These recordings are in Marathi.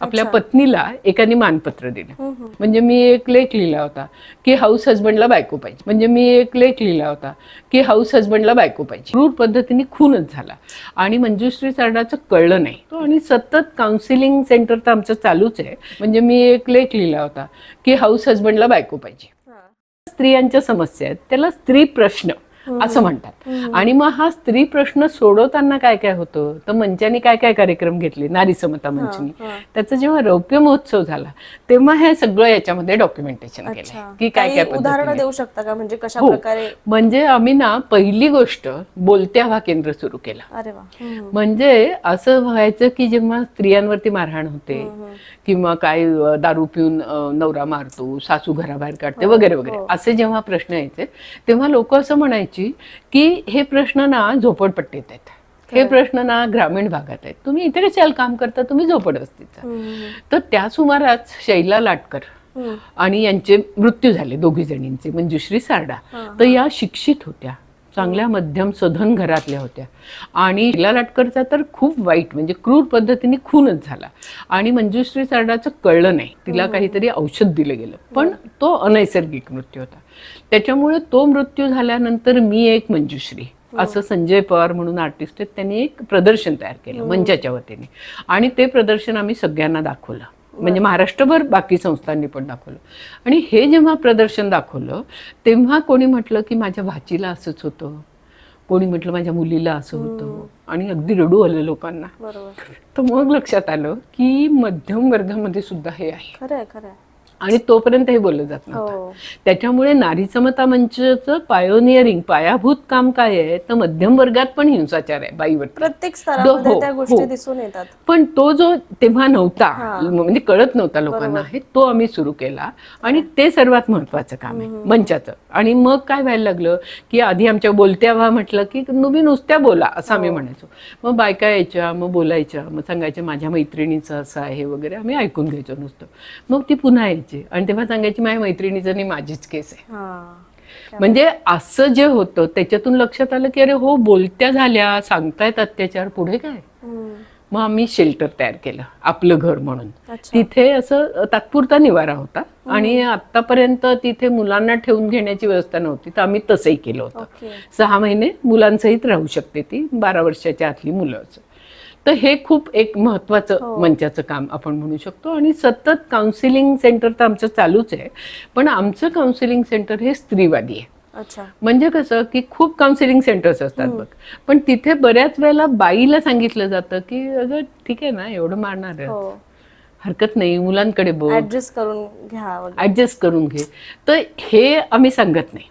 आपल्या पत्नीला एकाने मानपत्र दिलं. म्हणजे मी एक लेख लिहिला होता की हाऊस हजबंडला बायको पाहिजे. म्हणजे मी एक लेख लिहिला होता की हाऊस हजबंडला बायको पाहिजे. क्रूर पद्धतीने खूनच झाला. आणि मंजुश्री सारडाचं कळलं नाही. तो आणि सतत काउन्सिलिंग सेंटर तर आमचं चालूच आहे. म्हणजे मी एक लेख लिहिला होता की हाऊस हजबंडला बायको पाहिजे. स्त्रियांच्या समस्या आहेत. त्याला स्त्री प्रश्न. असं म्हणतात. आणि मग हा स्त्री प्रश्न सोडवताना काय काय होतं? तर मंचाने काय काय कार्यक्रम घेतले? नारी समता मंचनी. त्याचा जेव्हा रौप्य महोत्सव झाला तेव्हा हे सगळं याच्यामध्ये डॉक्युमेंटेशन केलं की काय काय उदाहरणं. देऊ शकता का? म्हणजे कशा हो. प्रकारे? म्हणजे आम्ही ना पहिली गोष्ट बोलत्या हा केंद्र सुरू केलं. म्हणजे असं व्हायचं की जेव्हा स्त्रियांवरती मारहाण होते किंवा काय दारू पिऊन नवरा मारतो सासू घराबाहेर काढते वगैरे वगैरे. असे जेव्हा प्रश्न यायचे तेव्हा लोक असं म्हणायची की हे प्रश्न ना झोपडपट्टीत आहेत हे प्रश्न ना ग्रामीण भागात आहेत तुम्ही इथे कशाला काम करता तुम्ही झोपडवस्तीत जा. हम्म. तर त्या सुमारास शैला लाटकर. आणि यांचे मृत्यू झाले दोघी जणींचे मंजुश्री सारडा तर या शिक्षित होत्या चांगल्या मध्यम सधन घरातल्या होत्या. आणि शिला लाटकरचा तर खूप वाईट म्हणजे क्रूर पद्धतीने खूनच झाला. आणि मंजुश्री सारडाचं कळलं नाही. तिला काहीतरी औषध दिलं गेलं. पण तो अनैसर्गिक मृत्यू होता. त्याच्यामुळे तो मृत्यू झाल्यानंतर मी एक मंजुश्री. असं संजय पवार म्हणून आर्टिस्ट आहेत त्यांनी एक प्रदर्शन तयार केलं मंचाच्या वतीने. आणि ते प्रदर्शन आम्ही सगळ्यांना दाखवलं. म्हणजे महाराष्ट्रभर बाकी संस्थांनी पण दाखवलं. आणि हे जेव्हा प्रदर्शन दाखवलं तेव्हा कोणी म्हटलं की माझ्या भाचीला असंच होतं. कोणी म्हटलं माझ्या मुलीला असं होतं. आणि अगदी रडू आलं लोकांना. बरोबर. तर मग लक्षात आलं की मध्यम वर्गामध्ये सुद्धा हे आहे. खरंय खरंय. आणि तोपर्यंत हे बोललं जात नव्हतं. हो त्याच्यामुळे नारी समता मंचचं पायोनियरिंग पायाभूत काम काय आहे तर मध्यम वर्गात पण हिंसाचार आहे बाईवरती. प्रत्येक हो, हो. गोष्टी दिसून येतात. पण तो जो तेव्हा नव्हता म्हणजे कळत नव्हता लोकांना हे तो आम्ही सुरू केला. आणि ते सर्वात महत्वाचं काम आहे मंचाचं. आणि मग काय व्हायला लागलं की आधी आमच्या बोलत्या व्हा म्हटलं की तुम्ही नुसत्या बोला असं आम्ही म्हणायचो. मग बायका यायच्या मग बोलायच्या मग सांगायच्या माझ्या मैत्रिणीचं असं आहे वगैरे आम्ही ऐकून घ्यायचो नुसतं. मग ती पुन्हा यायची. आणि तेव्हा सांगायची माझ्या मैत्रिणीचं नाही माझीच केस आहे. म्हणजे असं जे होतं त्याच्यातून लक्षात आलं की अरे हो बोलत्या झाल्या सांगतायत अत्याचार पुढे काय. मग आम्ही शेल्टर तयार केलं आपलं घर म्हणून. तिथे असं तात्पुरता निवारा होता. आणि आतापर्यंत तिथे मुलांना ठेवून घेण्याची व्यवस्था नव्हती तर आम्ही तसंही केलं होतं. सहा महिने मुलांसहित राहू शकते ती बारा वर्षाच्या आतली मुलं असं. तर हे खूप एक महत्वाचं मंचाचं काम आपण म्हणू शकतो. आणि सतत काउन्सिलिंग सेंटर तर आमचं चालूच आहे. पण आमचं काउन्सिलिंग सेंटर हे स्त्रीवादी आहे. अच्छा. म्हणजे कसं की खूप काउन्सिलिंग सेंटर्स असतात बघ. पण तिथे बऱ्याच वेळेला बाईला सांगितलं जातं की अगं ठीक आहे ना एवढं मारणार आहे. हो. हरकत नाही मुलांकडे बघ. ऍडजस्ट करून घ्या ऍडजस्ट करून घे. तर हे आम्ही सांगत नाही.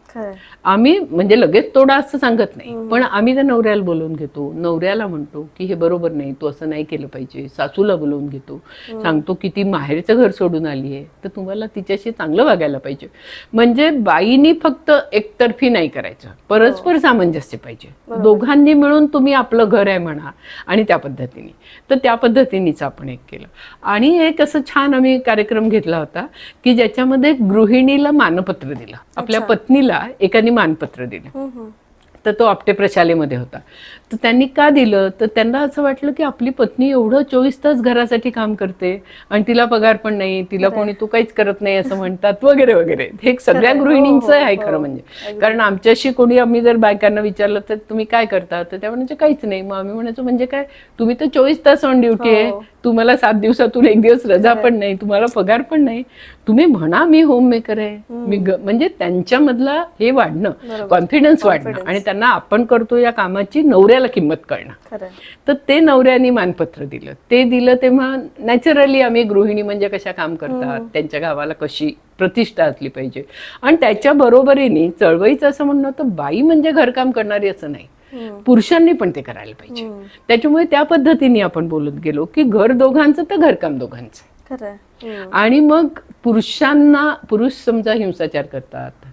आम्ही म्हणजे लगेच तोडा असं सांगत नाही. पण आम्ही त्या नवऱ्याला बोलवून घेतो. नवऱ्याला म्हणतो की हे बरोबर नाही तू असं नाही केलं पाहिजे. सासूला बोलवून घेतो. सांगतो की ती माहेरचं घर सोडून आली आहे. तर तुम्हाला तिच्याशी चांगलं वागायला पाहिजे. म्हणजे बाईनी फक्त एकतर्फी नाही करायचं. परस्पर सामंजस्य पाहिजे. दोघांनी मिळून तुम्ही आपलं घर आहे म्हणा आणि त्या पद्धतीने. तर त्या पद्धतीनेच आपण एक केलं. आणि एक असं छान आम्ही कार्यक्रम घेतला होता की ज्याच्यामध्ये गृहिणीला मानपत्र दिलं. आपल्या पत्नीला एकाने मानपत्र दिलं. तर तो आपटे प्रशालेमध्ये होता. तर त्यांनी का दिलं? तर त्यांना असं वाटलं की आपली पत्नी एवढं चोवीस तास घरासाठी काम करते आणि तिला पगार पण नाही तिला कोणी तू काहीच करत नाही असं म्हणतात वगैरे वगैरे. हे सगळ्या गृहिणींचं आहे खरं म्हणजे. कारण आमच्याशी कोणी आम्ही जर बायकांना विचारलं तर तुम्ही काय करता? तर त्या म्हणायचं काहीच नाही. मग आम्ही म्हणायचो म्हणजे काय? तुम्ही तर चोवीस तास ऑन ड्युटी आहे. तुम्हाला सात दिवसातून एक दिवस रजा पण नाही तुम्हाला पगार पण नाही. तुम्ही म्हणा मी होम मेकर आहे. मी म्हणजे त्यांच्यामधला हे वाढणं कॉन्फिडन्स वाढणं आणि त्यांना आपण करतो या कामाची नवऱ्याला किंमत कळणं. खरंय. तर ते नवऱ्याने मानपत्र दिलं. ते दिलं तेव्हा नॅचरली आम्ही गृहिणी म्हणजे कशा काम करतात त्यांच्या गावाला कशी प्रतिष्ठा असली पाहिजे. आणि त्याच्या बरोबरीने चळवळीचं असं म्हणणं होतं बाई म्हणजे घरकाम करणारी असं नाही. पुरुषांनी पण ते करायला पाहिजे. त्याच्यामुळे त्या पद्धतीने आपण बोलत गेलो की घर दोघांचं तर घरकाम दोघांचं. आणि मग पुरुषांना पुरुष समजा हिंसाचार करतात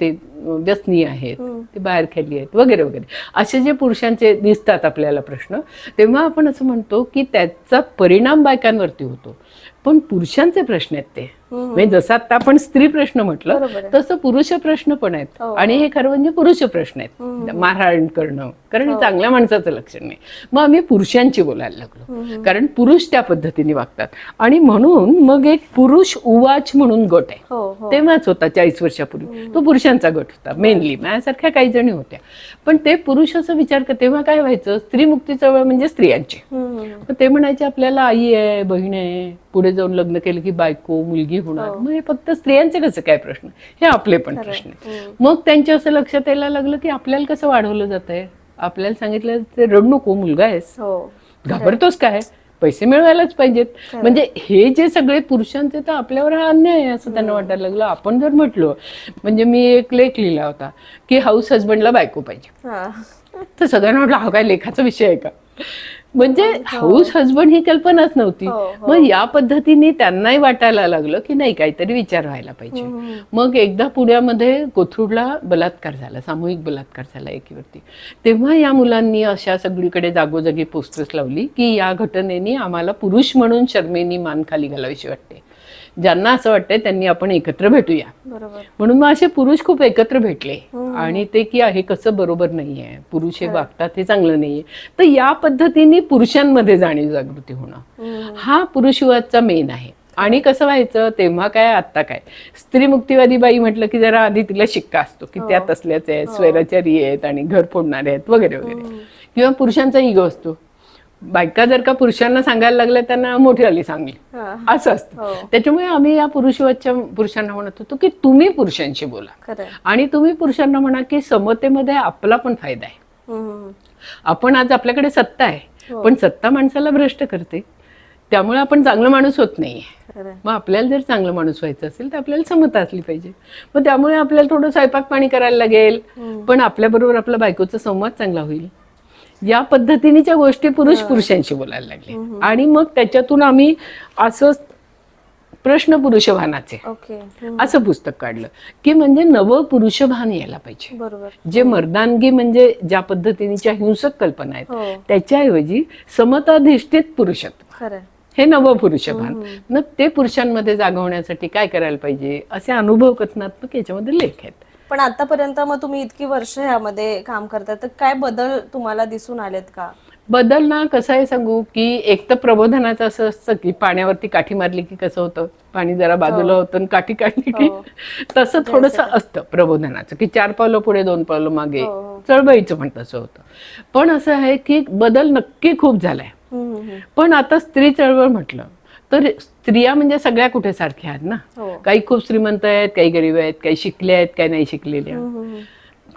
ते व्यसनी आहेत ते बाहेर खेळली आहेत वगैरे वगैरे. असे जे पुरुषांचे दिसतात आपल्याला प्रश्न तेव्हा आपण असं म्हणतो की त्याचा परिणाम बायकांवरती होतो. पण पुरुषांचे प्रश्न आहेत ते. म्हणजे जसं आता आपण स्त्री प्रश्न म्हटलं. तसं पुरुष प्रश्न पण आहेत. हो. आणि हे खरं म्हणजे पुरुष प्रश्न आहेत. मारहाण करणं कारण हो. हे. चांगल्या माणसाचं लक्षण नाही. मग आम्ही पुरुषांची बोलायला लागलो. कारण पुरुष त्या पद्धतीने वागतात. आणि म्हणून मग एक पुरुष उवाच म्हणून गट आहे. हो हो. तेव्हाच होता चाळीस वर्षापूर्वी. तो पुरुषांचा गट होता मेनली माझ्यासारख्या काही जणी होत्या. पण ते पुरुष असं विचार कर तेव्हा काय व्हायचं? स्त्री मुक्ती चळवळ म्हणजे स्त्रियांची. ते म्हणायचे आपल्याला आई आहे बहीण आहे. पुढे जाऊन लग्न केलं की बायको मुलगी होणार. मग हे फक्त स्त्रियांचे कसं काय प्रश्न? हे आपले पण प्रश्न. मग त्यांच्या असं लक्षात यायला लागलं की आपल्याला कसं वाढवलं जात आहे आपल्याला सांगितलं ते रडू नको मुलगा आहेस. हो. घाबरतोस काय? पैसे मिळवायलाच पाहिजेत. म्हणजे हे जे सगळे पुरुषांचे तर आपल्यावर हा अन्याय आहे असं त्यांना वाटायला लागलं. आपण जर म्हटलो म्हणजे मी एक लेख लिहिला होता की हाऊस हजबंडला बायको पाहिजे. हा. तर सगळ्यांना वाटलं हा काय लेखाचा विषय आहे का? म्हणजे हाऊस हजबंड ही कल्पनाच नव्हती. हो, मग या पद्धतीने त्यांनाही वाटायला लागलं की नाही काहीतरी विचार व्हायला पाहिजे. मग एकदा पुण्यामध्ये कोथरूडला बलात्कार झाला सामूहिक बलात्कार झाला एकीवरती. तेव्हा या मुलांनी अशा सगळीकडे जागोजागी पोस्टर्स लावली की या घटनेने आम्हाला पुरुष म्हणून शर्मेनी मान खाली घालावीशी वाटते. ज्यांना असं वाटतंय त्यांनी आपण एकत्र भेटूया. म्हणून मग असे पुरुष खूप एकत्र भेटले. आणि ते की हे कसं बरोबर नाहीये. पुरुष हे वागतात हे चांगलं नाहीये. तर या पद्धतीने पुरुषांमध्ये जाणीव जागृती होणं. हा पुरुषवादचा मेन आहे. आणि कसं व्हायचं तेव्हा काय आत्ता काय? स्त्री मुक्तीवादी बाई म्हटलं की जरा आधी तिला शिक्का असतो की त्या तसल्याच आहेत स्वैराचारी आहेत आणि घर फोडणारे आहेत वगैरे वगैरे. किंवा पुरुषांचा इगो असतो. बायका जर का पुरुषांना सांगायला लागल्या त्यांना मोठी आली चांगली हा असं हो. असतं त्याच्यामुळे आम्ही या पुरुषवादच्या पुरुषांना म्हणत होतो की तुम्ही पुरुषांशी बोला. आणि तुम्ही पुरुषांना म्हणा की समतेमध्ये आपला पण फायदा आहे. आपण आज आपल्याकडे सत्ता आहे हो. पण सत्ता माणसाला भ्रष्ट करते. त्यामुळे आपण चांगलं माणूस होत नाहीये. खरंय. मग आपल्याला जर चांगलं माणूस व्हायचं असेल तर आपल्याला समता असली पाहिजे. मग त्यामुळे आपल्याला थोडं स्वयंपाक पाणी करायला लागेल. पण आपल्याबरोबर आपल्या बायकोचा संवाद चांगला होईल. या पद्धतीनेच्या गोष्टी पुरुष पुरुषांशी बोलायला लागले. आणि मग त्याच्यातून आम्ही असं प्रश्न पुरुषभानाचे. असं पुस्तक काढलं की म्हणजे नवं पुरुषभान यायला पाहिजे. बरोबर. जे मर्दानगी म्हणजे ज्या पद्धतीच्या हिंसक कल्पना आहेत हो. त्याच्याऐवजी समताधिष्ठित पुरुषत्व. हे नवं पुरुषभान मग ते पुरुषांमध्ये जागवण्यासाठी काय करायला पाहिजे? असे अनुभव कथनात्मक याच्यामध्ये लेख आहेत. पण आतापर्यंत मग तुम्ही इतकी वर्ष ह्यामध्ये काम करताय तर काय बदल तुम्हाला दिसून आलेत का? बदल ना कसं आहे सांगू की एक तर प्रबोधनाचं असं असतं की पाण्यावरती काठी मारली की कसं होतं? पाणी जरा बाजूला होतं आणि काठी काढली की हो. तसं थोडंसं असतं प्रबोधनाचं की चार पावलं पुढे दोन पावलं मागे हो, हो. चळवळीचं पण तसं होतं. पण असं आहे की बदल नक्की खूप झालाय. पण आता स्त्री चळवळ म्हटलं तर स्त्रिया म्हणजे सगळ्या कुठे सारख्या आहेत ना? हो. काही खूप श्रीमंत आहेत काही गरीब आहेत काही शिकले आहेत काही नाही शिकलेल्या हम्म,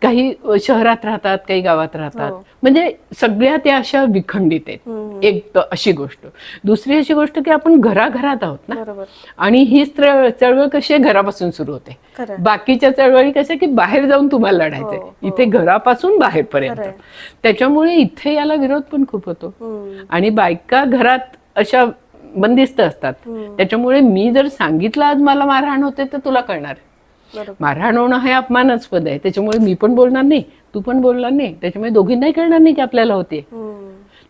काही शहरात राहतात काही गावात राहतात. हो. म्हणजे सगळ्या त्या अशा विखंडित आहेत. एक अशी गोष्ट. दुसरी अशी गोष्ट की आपण घराघरात आहोत ना? आणि ही चळवळ कशी आहे? घरापासून सुरू होते. बाकीच्या चळवळी कशा की बाहेर जाऊन तुम्हाला लढायचंय. हो, इथे घरापासून बाहेरपर्यंत. त्याच्यामुळे इथे याला विरोध पण खूप होतो. आणि बायका घरात अशा बंदिस्त असतात. त्याच्यामुळे मी जर सांगितलं आज मला मारहाण होते तर तुला कळणार. मारहाण होणं हे अपमानास्पद आहे. त्याच्यामुळे मी पण बोलणार नाही तू पण बोलणार नाही. त्याच्यामुळे दोघींनाही कळणार नाही की आपल्याला होते.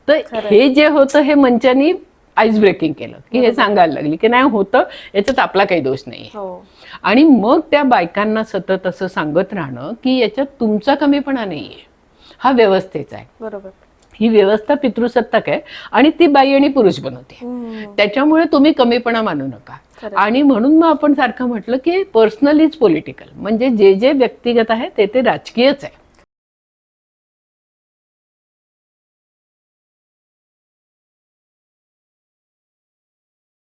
तर हे जे होतं हे मंचानी आईस ब्रेकिंग केलं की हे सांगायला लागली की नाही होतं याच्यात आपला काही दोष नाही हो. आणि मग त्या बायकांना सतत असं सांगत राहणं की याच्यात तुमचा कमीपणा नाहीये. हा व्यवस्थेचा आहे. बरोबर. ही व्यवस्था पितृसत्ताक आहे आणि ती बाई आणि पुरुष बनवते. त्याच्यामुळे तुम्ही कमीपणा मानू नका. आणि म्हणून मग आपण सारखं म्हटलं की पर्सनल इज पॉलिटिकल म्हणजे जे जे व्यक्तिगत आहे ते ते राजकीयच आहे.